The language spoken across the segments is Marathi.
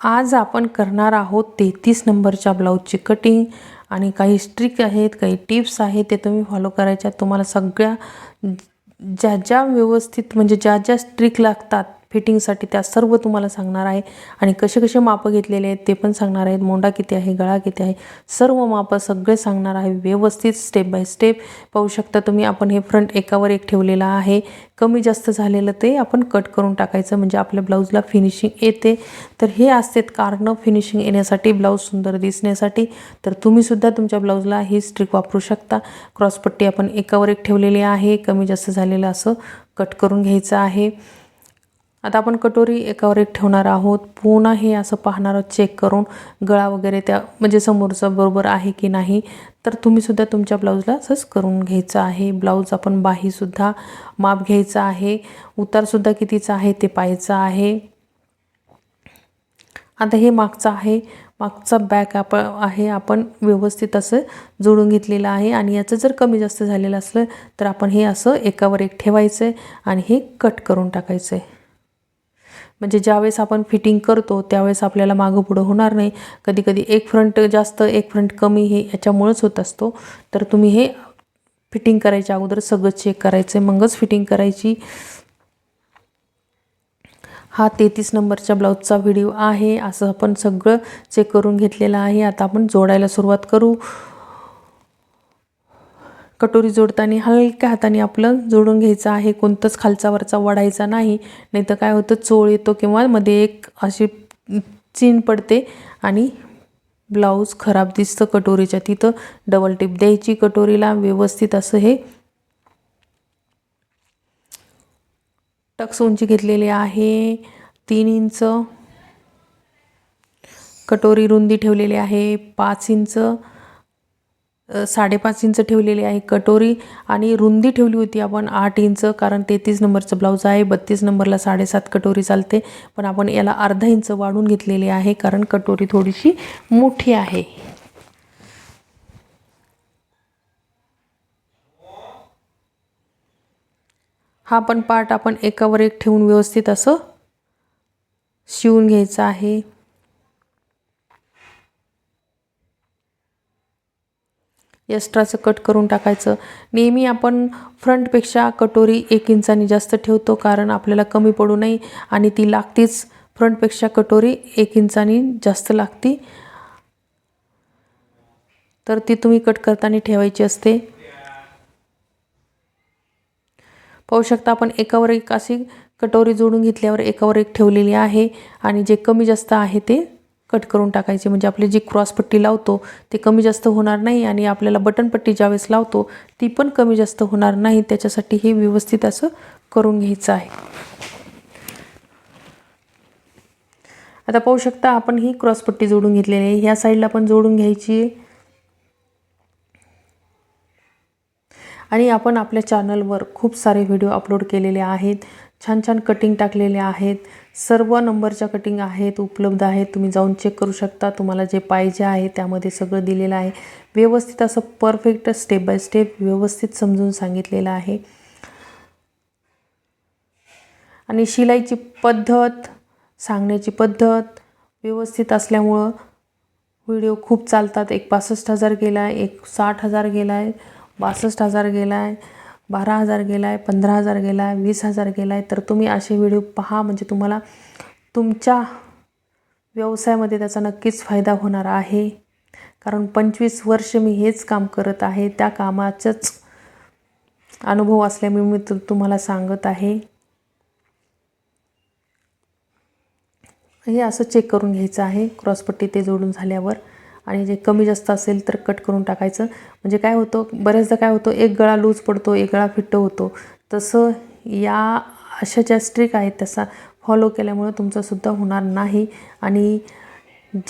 आज आपण करणार आहोत तेहतीस नंबरच्या ब्लाऊजची कटिंग आणि काही स्ट्रिक आहेत काही टिप्स आहेत ते तुम्ही फॉलो करायच्या. तुम्हाला सगळ्या ज्या ज्या व्यवस्थित म्हणजे ज्या ज्या स्ट्रिक लागतात फिटिंगसाठी त्या सर्व तुम्हाला सांगणार आहे. आणि कसे कसे मापं घेतलेले आहेत ते पण सांगणार आहेत. मोंडा किती आहे गळा किती आहे सर्व मापं सगळे सांगणार आहे. व्यवस्थित स्टेप बाय स्टेप पाहू शकता तुम्ही. आपण हे फ्रंट एकावर एक ठेवलेलं आहे. कमी जास्त झालेलं ते आपण कट करून टाकायचं. म्हणजे आपल्या ब्लाऊजला फिनिशिंग येते. तर हे असतात कारणं फिनिशिंग येण्यासाठी ब्लाऊज सुंदर दिसण्यासाठी. तर तुम्हीसुद्धा तुमच्या ब्लाऊजला ही स्ट्रिक वापरू शकता. क्रॉसपट्टी आपण एकावर एक ठेवलेली आहे. कमी जास्त झालेलं असं कट करून घ्यायचं आहे. आता आपण कटोरी एकावर एक ठेवणार आहोत. पुन्हा हे असं पाहणार आहोत चेक करून गळा वगैरे त्या म्हणजे समोरचं बरोबर आहे की नाही. तर तुम्हीसुद्धा तुमच्या ब्लाऊजला असंच करून घ्यायचं आहे. ब्लाऊज आपण बाहीसुद्धा माप घ्यायचं आहे. उतारसुद्धा कितीचा आहे ते पाहायचं आहे. आता हे मागचं आहे. मागचा बॅक आपण आहे आपण व्यवस्थित असं जोडून घेतलेलं आहे. आणि याचं जर कमी जास्त झालेलं असलं तर आपण हे असं एकावर एक ठेवायचं आहे आणि हे कट करून टाकायचं आहे म्हणजे ज्यावेळेस आपण फिटिंग करतो त्यावेळेस आपल्याला मागं पुढं होणार नाही. कधी कधी एक फ्रंट जास्त एक फ्रंट कमी हे याच्यामुळंच होत असतो. तर तुम्ही हे फिटिंग करायच्या अगोदर सगळं चेक करायचं आहे मगच फिटिंग करायची. हा तेहतीस नंबरच्या ब्लाऊजचा व्हिडिओ आहे. असं आपण सगळं चेक करून घेतलेलं आहे. आता आपण जोडायला सुरुवात करू. कटोरी जोडताना हलक्या हाताने आपलं जोडून घ्यायचं आहे. कोणतंच खालचा वरचा वडायचा नाही. नाही तर काय होतं? चोळ येतो किंवा मध्ये एक अशी चीन पडते आणि ब्लाऊज खराब दिसतं कटोरीच्या. तिथं डबल टिप द्यायची कटोरीला. व्यवस्थित असं हे टक्स उंची घेतलेली आहे. तीन इंच कटोरी रुंदी ठेवलेली आहे. पाच इंच साडेपाच इंच ठेवलेली आहे कटोरी आणि रुंदी ठेवली होती आपण आठ इंच कारण तेहतीस नंबरचं ब्लाऊज आहे बत्तीस नंबरला साडेसात कटोरी चालते. पण आपण याला अर्धा इंच वाढून घेतलेली आहे कारण कटोरी थोडीशी मोठी आहे. हा पण पार्ट आपण एकावर एक ठेवून व्यवस्थित असं शिवून घ्यायचं आहे. एक्स्ट्राचं कट करून टाकायचं. नेहमी आपण फ्रंटपेक्षा कटोरी एक इंचाने जास्त ठेवतो कारण आपल्याला कमी पडू नये आणि ती लागतीच. फ्रंटपेक्षा कटोरी एक इंचानी जास्त लागती. तर ती तुम्ही कट करताना ठेवायची असते. पाहू शकता आपण एकावर एक अशी कटोरी जोडून घेतल्यावर एकावर एक ठेवलेली आहे आणि जे कमी जास्त आहे ते कट करून टाकायचे. म्हणजे आपली जी क्रॉसपट्टी लावतो ते कमी जास्त होणार नाही आणि आपल्याला बटनपट्टी ज्यावेळेस लावतो ती पण कमी जास्त होणार नाही. त्याच्यासाठी हे व्यवस्थित असं करून घ्यायचं आहे. आता पाहू शकता आपण ही क्रॉसपट्टी जोडून घेतलेली आहे. ह्या साईडला पण जोडून घ्यायची आहे. आणि आपण आपल्या चॅनलवर खूप सारे व्हिडिओ अपलोड केलेले आहेत. छान छान कटिंग टाकलेले आहेत. सर्व नंबरच्या कटिंग आहेत उपलब्ध आहेत. तुम्ही जाऊन चेक करू शकता. तुम्हाला जे पाहिजे आहे त्यामध्ये सगळं दिलेलं आहे. व्यवस्थित असं परफेक्ट स्टेप बाय स्टेप व्यवस्थित समजून सांगितलेलं आहे. आणि शिलाईची पद्धत सांगण्याची पद्धत व्यवस्थित असल्यामुळं व्हिडिओ खूप चालतात. एक पासष्ट हजार गेला आहे एक साठ हजार गेला आहे बासष्ट हजार गेला आहे बारा हजार गेला आहे पंधरा हजार गेला आहे वीस हजार गेला आहे तर तुम्ही असे व्हिडिओ पहा. म्हणजे तुम्हाला तुमच्या व्यवसायामध्ये त्याचा नक्कीच फायदा होणार आहे. कारण पंचवीस वर्ष मी हेच काम करत आहे. त्या कामाचाच अनुभव असल्यामुळे मी तर तुम्हाला सांगत आहे. हे असं चेक करून घ्यायचं आहे. क्रॉसपट्टी ते जोडून झाल्यावर. आणि जे कमी जास्त असेल तर कट करून टाकायचं. म्हणजे काय होतं बऱ्याचदा काय होतं एक गळा लूज पडतो एक गळा फिट्ट होतो. तसं या अशा ज्या स्ट्रिक आहेत तसा फॉलो केल्यामुळं तुमचंसुद्धा होणार नाही. आणि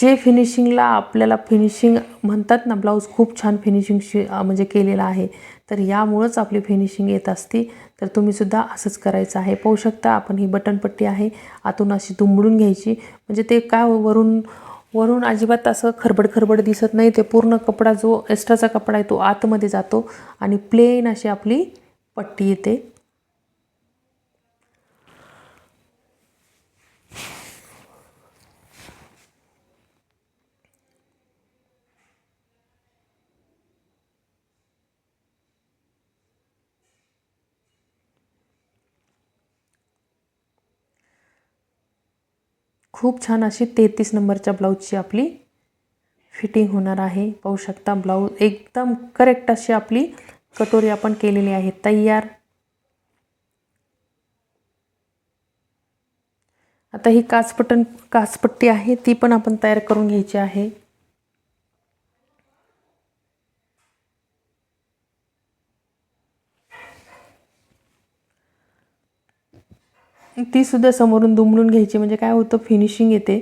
जे फिनिशिंगला आपल्याला फिनिशिंग म्हणतात ना ब्लाऊज खूप छान फिनिशिंग शि म्हणजे केलेलं आहे. तर यामुळंच आपली फिनिशिंग येत असती. तर तुम्हीसुद्धा असंच करायचं आहे. पाहू शकता आपण ही बटनपट्टी आहे. आतून अशी दुमडून घ्यायची. म्हणजे ते काय वरून वरून अजिबात असं खरबड खरबड दिसत नाही. ते पूर्ण कपडा जो एक्स्ट्राचा कपडा आहे तो आतमध्ये जातो आणि प्लेन अशी आपली पट्टी येते. खूप छान अशी तेहतीस नंबरच्या ब्लाऊजची आपली फिटिंग होणार आहे. पाहू शकता ब्लाऊज एकदम करेक्ट अशी आपली कटोरी आपण केलेली आहे. तयार. आता ही काचपटन काचपट्टी आहे ती पण आपण तयार करून घ्यायची आहे. ती सुद्धा समोरून दुमडून घ्यायची म्हणजे काय होतं फिनिशिंग येते.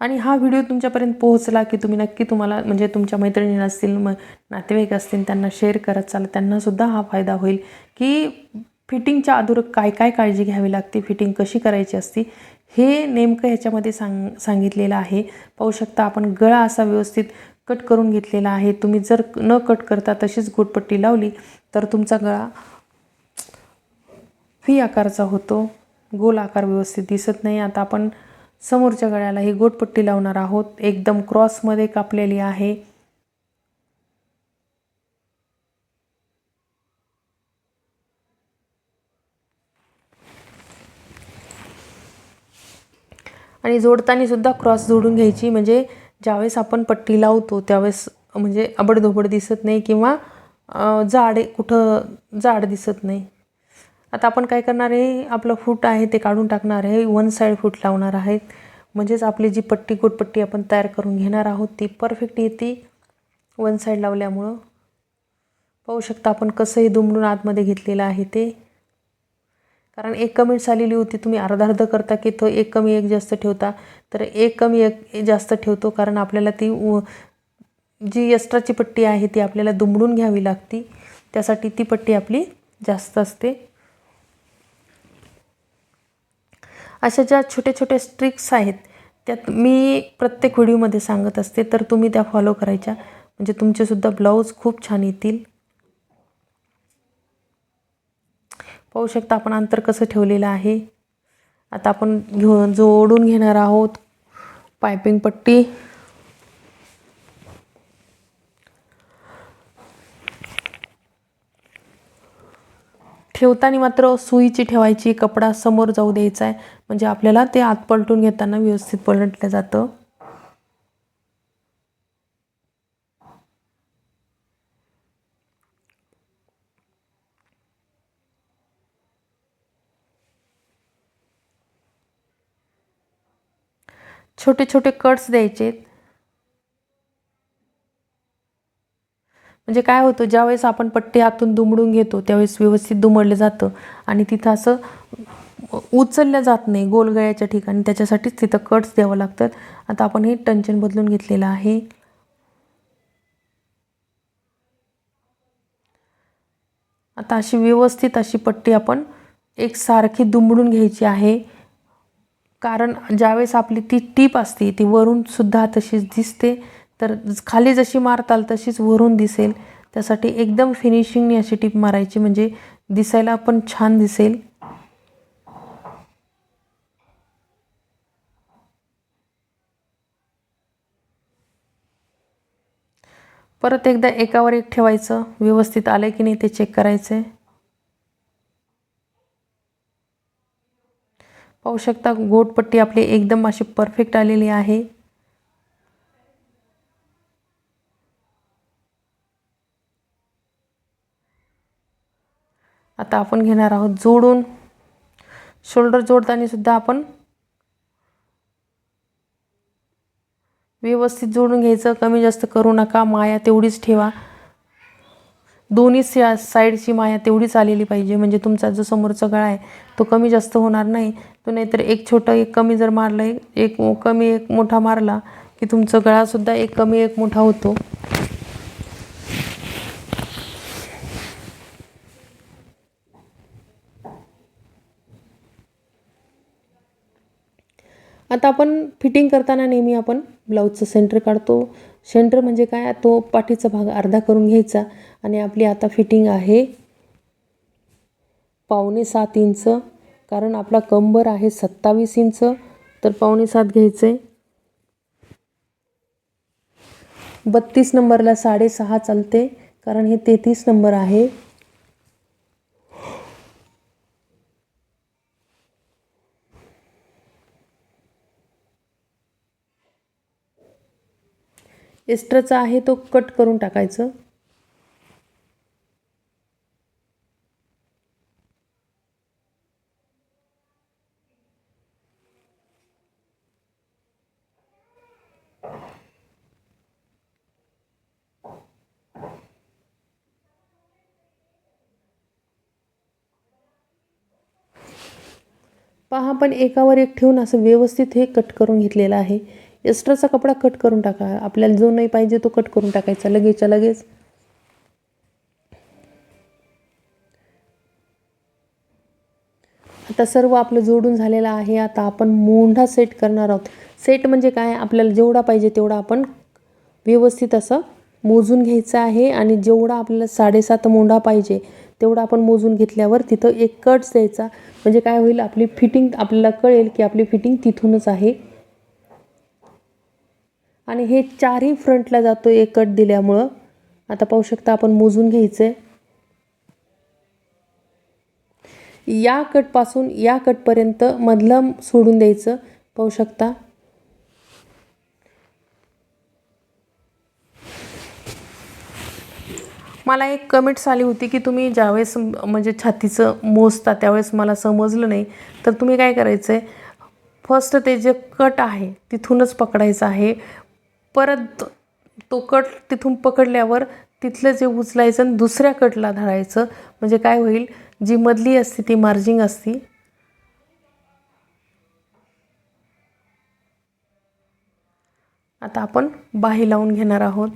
आणि हा व्हिडिओ तुमच्यापर्यंत पोहोचला की तुम्ही नक्की तुम्हाला म्हणजे तुमच्या मैत्रिणी असतील मग नातेवाईक असतील त्यांना शेअर करत चाल त्यांनासुद्धा हा फायदा होईल की फिटिंगच्या अधुरक काय काय काळजी घ्यावी लागते फिटिंग कशी करायची असती हे नेमकं ह्याच्यामध्ये सांग सांगितलेलं आहे. पाहू शकता आपण गळा असा व्यवस्थित कट करून घेतलेला आहे. तुम्ही जर न कट करता तशीच गोटपट्टी लावली तर तुमचा गळा फी आकारचा होतो. गोल आकार व्यवस्थित दिसत नाही. आता आपण समोरच्या गळ्याला ही गोटपट्टी लावणार आहोत. एकदम क्रॉसमध्ये कापलेली आहे. आणि जोडताना सुद्धा क्रॉस जोडून घ्यायची. म्हणजे ज्यावेळेस आपण पट्टी लावतो त्यावेळेस म्हणजे अबडधोबड दिसत नाही किंवा जाड कुठं जाड दिसत नाही. आता आपण काय करणार आहे आपलं फूट आहे ते काढून टाकणार आहे. वन साईड फूट लावणार आहेत. म्हणजेच आपली जी पट्टी गोटपट्टी आपण तयार करून घेणार आहोत ती परफेक्ट येते वन साईड लावल्यामुळं. पाहू शकता आपण कसंही दुमडून आतमध्ये घेतलेलं आहे ते. कारण एक कमेंट्स आलेली होती तुम्ही अर्धा अर्ध करता की तो एक कमी एक जास्त ठेवता. तर एक कमी एक जास्त ठेवतो कारण आपल्याला ती जी एक्स्ट्राची पट्टी आहे ती आपल्याला दुमडून घ्यावी लागती. त्यासाठी ती पट्टी आपली जास्त असते. अशा ज्या छोट्या छोट्या स्ट्रिक्स आहेत त्यात मी प्रत्येक व्हिडिओमध्ये सांगत असते. तर तुम्ही त्या फॉलो करायच्या. म्हणजे तुमचेसुद्धा ब्लाऊज खूप छान येतील. पाहू शकता आपण अंतर कसं ठेवलेलं आहे. आता आपण घेऊन जोडून घेणार आहोत पायपिंग पट्टी. ठेवताना मात्र सुईची ठेवायची कपडा समोर जाऊ द्यायचा आहे. म्हणजे आपल्याला ते आत पलटून घेताना व्यवस्थित पलटलं जातं. छोटे छोटे कट्स द्यायचे. म्हणजे काय होतं ज्यावेळेस आपण पट्टी हातून दुमडून घेतो त्यावेळेस व्यवस्थित दुमडलं जातं आणि तिथं असं उचललं जात नाही गोलगळ्याच्या ठिकाणी. त्याच्यासाठीच तिथं कट्स द्यावं लागतात. आता आपण हे टंचन बदलून घेतलेलं आहे. आता अशी व्यवस्थित अशी पट्टी आपण एक सारखी दुमडून घ्यायची आहे. कारण ज्यावेळेस आपली ती टीप असते ती वरूनसुद्धा तशीच दिसते. तर खाली जशी मारताल तशीच वरून दिसेल. त्यासाठी एकदम फिनिशिंगने अशी टीप मारायची म्हणजे दिसायला पण छान दिसेल. परत एकदा एकावर एक ठेवायचं. व्यवस्थित आलं की नाही ते चेक करायचं आहे पाहू शकता गोटपट्टी आपली एकदम अशी परफेक्ट आलेली आहे. आता आपण घेणार आहोत जोडून. शोल्डर जोडताना सुद्धा आपण व्यवस्थित जोडून घ्यायचं. कमी जास्त करू नका माया तेवढीच ठेवा. दोन्ही साईडची माया तेवढीच आलेली पाहिजे. म्हणजे तुमचा जो समोरचा गळा आहे तो कमी जास्त होणार नाही. तो नाहीतर एक छोटं एक कमी जर मारलं एक कमी एक मोठा मारला की तुमचा गळासुद्धा एक कमी एक मोठा होतो. आता आपण फिटिंग करताना नेहमी आपण ब्लाऊजचं सेंटर काढतो. सेंटर म्हणजे काय? तो पाठीचा भाग अर्धा करून घ्यायचा आणि आपली आता फिटिंग आहे पावणे सात इंच. कारण आपला कंबर आहे सत्तावीस इंच तर पावणे सात घ्यायचं. आहे बत्तीस नंबरला साडेसहा चालते कारण हे तेहतीस नंबर आहे. एक्स्ट्राचा आहे तो कट करून टाकायचं. पहा पण एकावर एक ठेवून असं व्यवस्थित हे कट करून घेतलेलं आहे. एक्स्ट्राचा कपडा कट करून टाका. आपल्याला जो नाही पाहिजे तो कट करून टाकायचा. लगेचच्या लगेच. आता सर्व आपलं जोडून झालेलं आहे. आता आपण मोंढा सेट करणार आहोत. सेट म्हणजे काय? आपल्याला जेवढा पाहिजे तेवढा आपण व्यवस्थित असं मोजून घ्यायचं आहे. आणि जेवढा आपल्याला साडेसात मोंढा पाहिजे तेवढा आपण मोजून घेतल्यावर तिथं एक कट्स द्यायचा. म्हणजे काय होईल? आपली फिटिंग आपल्याला कळेल की आपली फिटिंग तिथूनच आहे. आणि हे चारही फ्रंटला जातो एक कट दिल्यामुळं. आता पाहू शकता आपण मोजून घ्यायचं आहे या कटपासून या कटपर्यंत मधलं सोडून द्यायचं. पाहू शकता. मला एक कमेंट्स आली होती की तुम्ही ज्यावेळेस म्हणजे छातीचं मोजता त्यावेळेस मला समजलं नाही. तर तुम्ही काय करायचं आहे फर्स्ट ते जे कट आहे तिथूनच पकडायचं आहे. परत तो कट तिथून पकडल्यावर तिथलं जे उचलायचं आणि दुसऱ्या कटला धरायचं म्हणजे काय होईल? जी मधली असते ती मार्जिंग असती. आता आपण बाही लावून घेणार आहोत.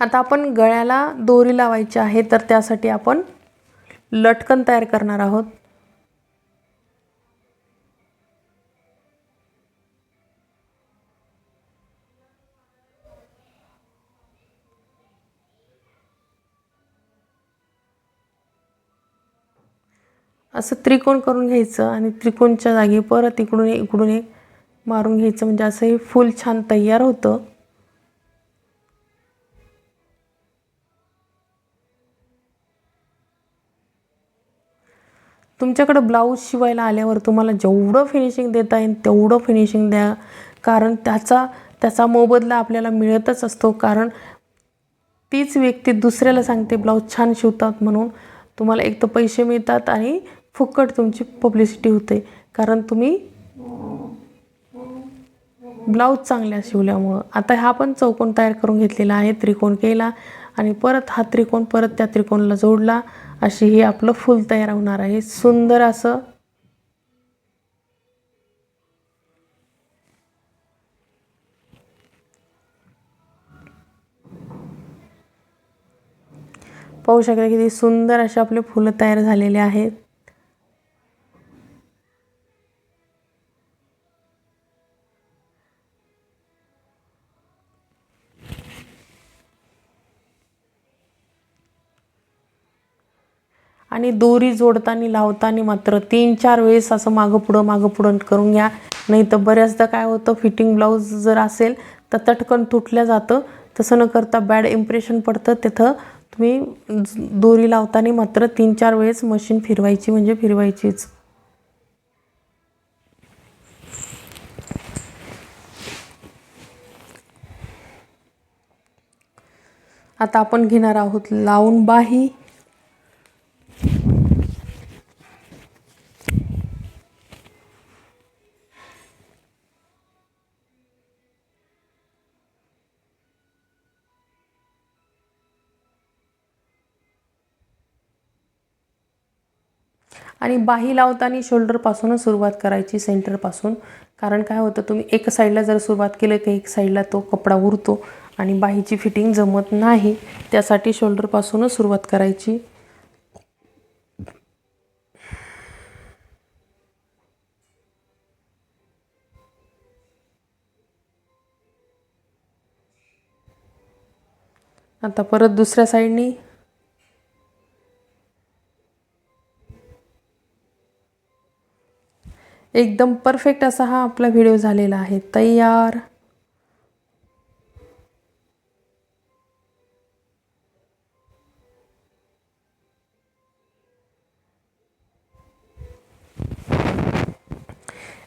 आता आपण गळ्याला दोरी लावायची आहे तर त्यासाठी आपण लटकन तयार करणार आहोत. असं त्रिकोण करून घ्यायचं आणि त्रिकोणच्या जागी परत इकडून इकडून एक मारून घ्यायचं. म्हणजे असं हे फूल छान तयार होतं. तुमच्याकडं ब्लाऊज शिवायला आल्यावर तुम्हाला जेवढं फिनिशिंग देता येईल तेवढं फिनिशिंग द्या. कारण त्याचा त्याचा मोबदला आपल्याला मिळतच असतो. कारण तीच व्यक्ती दुसऱ्याला सांगते ब्लाऊज छान शिवतात म्हणून. तुम्हाला एक तर पैसे मिळतात आणि फुकट तुमची पब्लिसिटी होते. कारण तुम्ही ब्लाऊज चांगल्या शिवल्यामुळं. आता हा पण चौकोन तयार करून घेतलेला आहे त्रिकोण केला आणि परत हा त्रिकोण परत त्या त्रिकोणाला जोडला. अशी हे आपलं फूल तयार होणार आहे. सुंदर असं पाहू शकता किती सुंदर असे आपले फुलं तयार झालेले आहेत. आणि दोरी जोडताना लावताना मात्र तीन चार वेळेस असं मागं पुढं मागं पुढं करून घ्या. नाही तर बऱ्याचदा काय होतं फिटिंग ब्लाऊज जर असेल तर तटकन तुटल्या जातं. तसं न करता बॅड इम्प्रेशन पडतं. तिथं तुम्ही दोरी लावताना मात्र तीन चार वेळेस मशीन फिरवायची म्हणजे फिरवायचीच. आता आपण घेणार आहोत लावून बाही. आणि बाही लावताना शोल्डरपासूनच सुरुवात करायची सेंटरपासून कारण काय होतं तुम्ही एक साईडला जर सुरुवात केलं की एक साईडला तो कपडा उरतो आणि बाहीची फिटिंग जमत नाही. त्यासाठी शोल्डरपासूनच सुरुवात करायची. आता परत दुसऱ्या साईडनी एकदम परफेक्ट असा हा आपला व्हिडिओ झालेला आहे. तयार.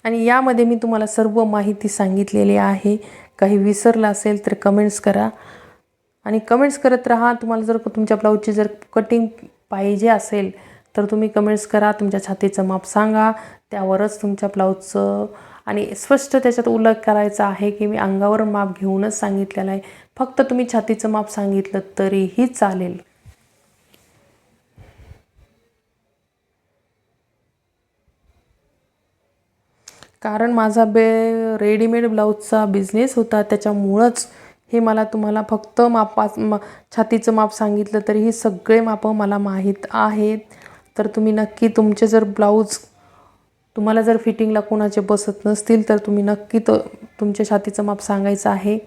आणि यामध्ये मी तुम्हाला सर्व माहिती सांगितलेली आहे. काही विसरलं असेल तर कमेंट्स करा. आणि कमेंट्स करत राहा. तुम्हाला जर तुमच्या ब्लाऊजची जर कटिंग पाहिजे असेल तर तुम्ही कमेंट्स करा तुमच्या छातीचं माप सांगा त्यावरच तुमच्या ब्लाऊजचं आणि स्पष्ट त्याच्यात उल्लेख करायचा आहे की मी अंगावर माप घेऊनच सांगितलेलं आहे. फक्त तुम्ही छातीचं माप सांगितलं तरीही चालेल. कारण माझा बे रेडीमेड ब्लाऊजचा बिझनेस होता त्याच्यामुळंच हे मला तुम्हाला फक्त मापा म छातीचं माप सांगितलं तरी ही सगळे मापं मला माहीत आहेत. तर तुम्ही नक्की तुमचे जर ब्लाऊज तुम्हाला जर फिटिंगला कोणाचे बसत नसतील तर तुम्ही नक्की तो तुमच्या छातीचं माप सांगायचं आहे.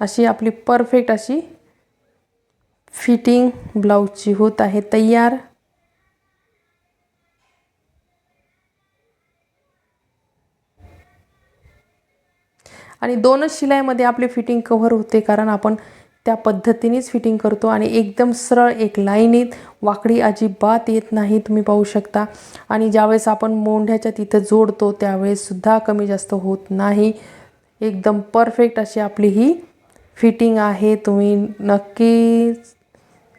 अशी आपली परफेक्ट अशी फिटिंग ब्लाऊजची होत आहे तयार. आणि दोनच शिलाईमध्ये आपली फिटिंग कव्हर होते कारण आपण त्या पद्धतीनेच फिटिंग करतो आणि एकदम सरळ एक लाईनीत वाकडी अजिबात येत नाही तुम्ही पाहू शकता. आणि ज्यावेळेस आपण मोंढ्याच्या तिथं जोडतो त्यावेळेससुद्धा कमी जास्त होत नाही. एकदम परफेक्ट अशी आपली ही फिटिंग आहे. तुम्ही नक्की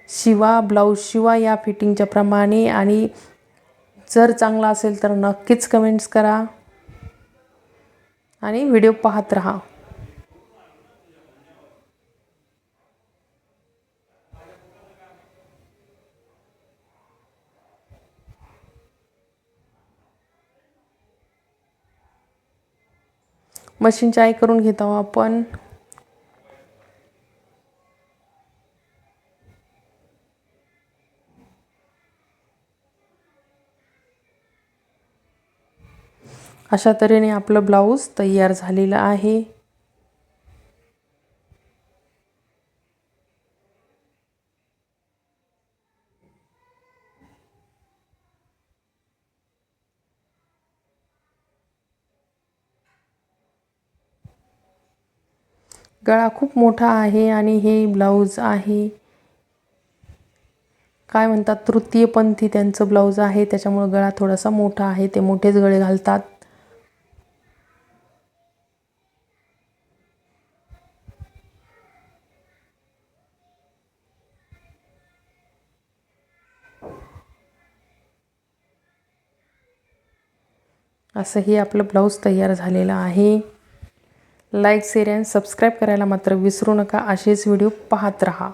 शिवा ब्लाऊज शिवा या फिटिंगच्या प्रमाणे. आणि जर चांगला असेल तर नक्कीच कमेंट्स करा. आणि व्हिडिओ पाहत राहा. मशीन चाय करून घेत आहोत आपण. अशा तऱ्हेने आपलं ब्लाऊज तयार झालेलं आहे. गळा खूप मोठा आहे आणि हे ब्लाऊज आहे. काय म्हणतात तृतीयपंथी त्यांचं ब्लाऊज आहे. त्याच्यामुळं गळा थोडासा मोठा आहे. ते मोठेच गळे घालतात. असंही आपलं ब्लाऊज तयार झालेलं आहे. लाईक शेअर अँड सबस्क्राईब करायला मात्र विसरू नका. असेच व्हिडिओ पाहत राहा.